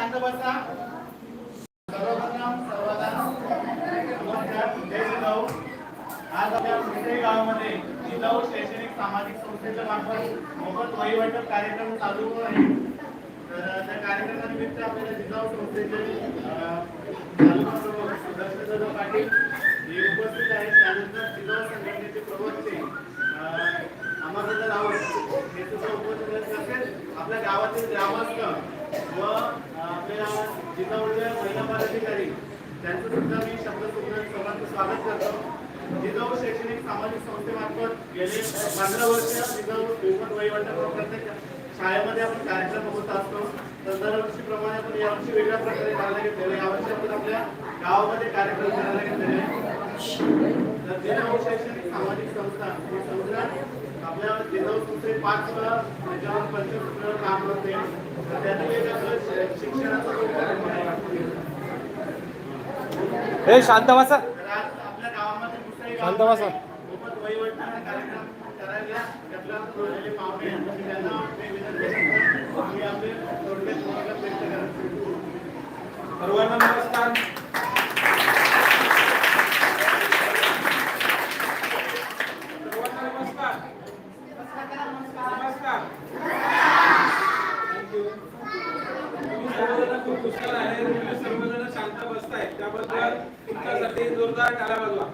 शांत बसा सर्वप्रथम सर्वांना नमस्कार. जय जिजाऊ आज आपल्या कुठल्याही गावामध्ये जिजाऊ शैक्षणिक सामाजिक संस्थेच्या मार्फत मोफत वहीवाटप कार्यक्रम चालू आहे. तर त्या कार्यक्रमानिमित्त आपल्याला जिजाऊ संस्थेचे अं, तालुका प्रमुख सुदर्शन पाटील हे उपस्थित आहेत. त्यानंतर जिजाऊ संघटनेचे प्रवक्ते अं, अमरदादा रावत हे सुद्धा उपस्थित असेल आपल्या गावातील ग्रामस्थ व आपल्या आपल्या जिजाऊच्या महिला पदाधिकारी त्यांचं सुद्धा मी शब्द सर्वांचं स्वागत करतो जिजाऊ शैक्षणिक सामाजिक संस्थेमार्फत गेले पंधरा वर्ष जिजाऊ मोफत वहिवाटा प्रत्येक शाळेमध्ये आपण कार्यक्रम होत असतो तर दरवर्षीप्रमाणे आपण यावर्षी वेगळ्या प्रकारे करायला घेतलेलं यावर्षी आपण आपल्या गावामध्ये कार्यक्रम करायला घेतलेले तर जिजाऊ शैक्षणिक सामाजिक संस्था ही संस्था संस्थे पाच त्याच्यावर पंचवीस काम करते. शिक्षणाचा. हे शांत आज आपल्या गावामध्ये शांत वहिवाटाचा कार्यक्रम करायला पाहुणे त्यांना मी विनंती करतो. की आपले थोडक्यात व्यक्त सर्वांना नमस्कार सर्वांना नमस्कार नमस्कार Thank you. तुम्ही सर्वजण खूप हुशार आहे तुम्ही सर्वजण शांत बसताय त्याबद्दल तुमच्यासाठी जोरदार टाळ्या वाजवा.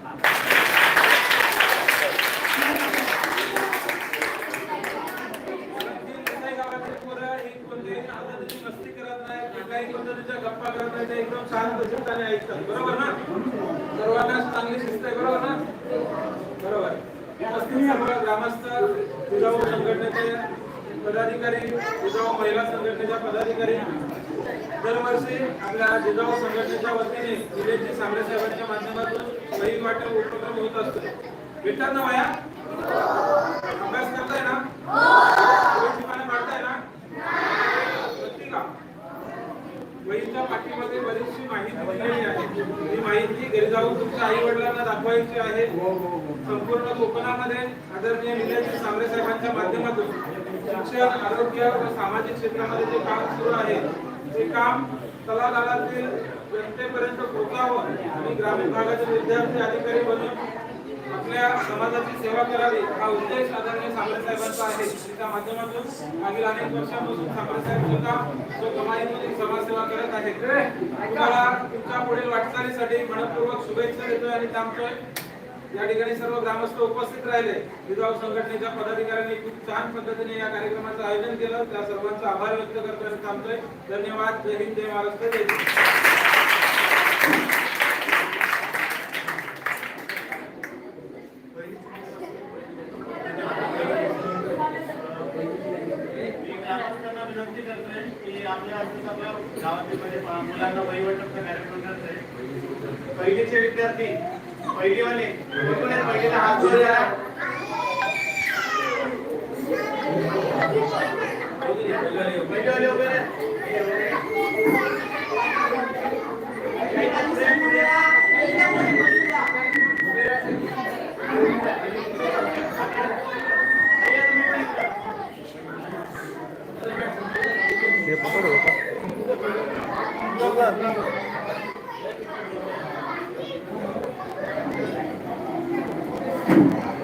एक करत नाही गप्पा करत नाही ते एकदम शांत चित्ताने ऐकतात. बरोबर ना? सर्वांना चांगली शिस्त आहे बरोबर ना? बरोबर. ग्रामस्थ तुझा संघटनेचे पदाधिकारी जिजाऊ महिला संघटनेच्या पदाधिकारी. दरवर्षी आपल्या जिजाऊ संघटनेच्या वतीने विलेजी सांगळे साहेबांच्या माध्यमातून वही वाटप उपक्रम होत असतो. भेटतात ना माया अभ्यास करताय ना? वहीची पानं काढताय ना नक्की वहीच्या पाठीमध्ये बरीचशी माहिती दिलेली आहे. ही माहिती घरी जाऊन तुमच्या आई वडिलांना दाखवायची आहे. संपूर्ण कोकणामध्ये आदरणीय विजयजी सांगरे साहेबांच्या माध्यमातून. शिक्षण आरोग्य व सामाजिक क्षेत्रामध्ये जे काम सुरू आहे ते काम तलागाळातील जनतेपर्यंत पोहोचावं आणि ग्रामीण भागातील विद्यार्थी अधिकारी बनून आपल्या समाजाची सेवा करावी हा उद्देश आदरणीय सांगरे साहेबांचा आहे. त्या माध्यमातून मागील अनेक वर्षांपासून सांगरे साहेब सुद्धा जो कमाईमध्ये समाजसेवा करत आहेत. तुम्हाला तुमच्या पुढील वाटचालीसाठी मनपूर्वक शुभेच्छा देतोय आणि थांबतोय. या ठिकाणी सर्व ग्रामस्थ उपस्थित राहिले. विधाव संघटनेच्या पदाधिकाऱ्यांनी खूप छान पद्धतीने या कार्यक्रमाचं आयोजन केलं. त्या सर्वांचा आभार व्यक्त करताना थांबतोय. धन्यवाद. जय हिंद जय महाराष्ट्र जय करतोय आपल्या गावातील मुलांना वहिवाटपचा कार्यक्रम करतोय. पहिलीचे विद्यार्थी पहिलीवाले. कोण पहिलीला हात जोर जरा. पहिलीवाले उभे हो, चालतंय.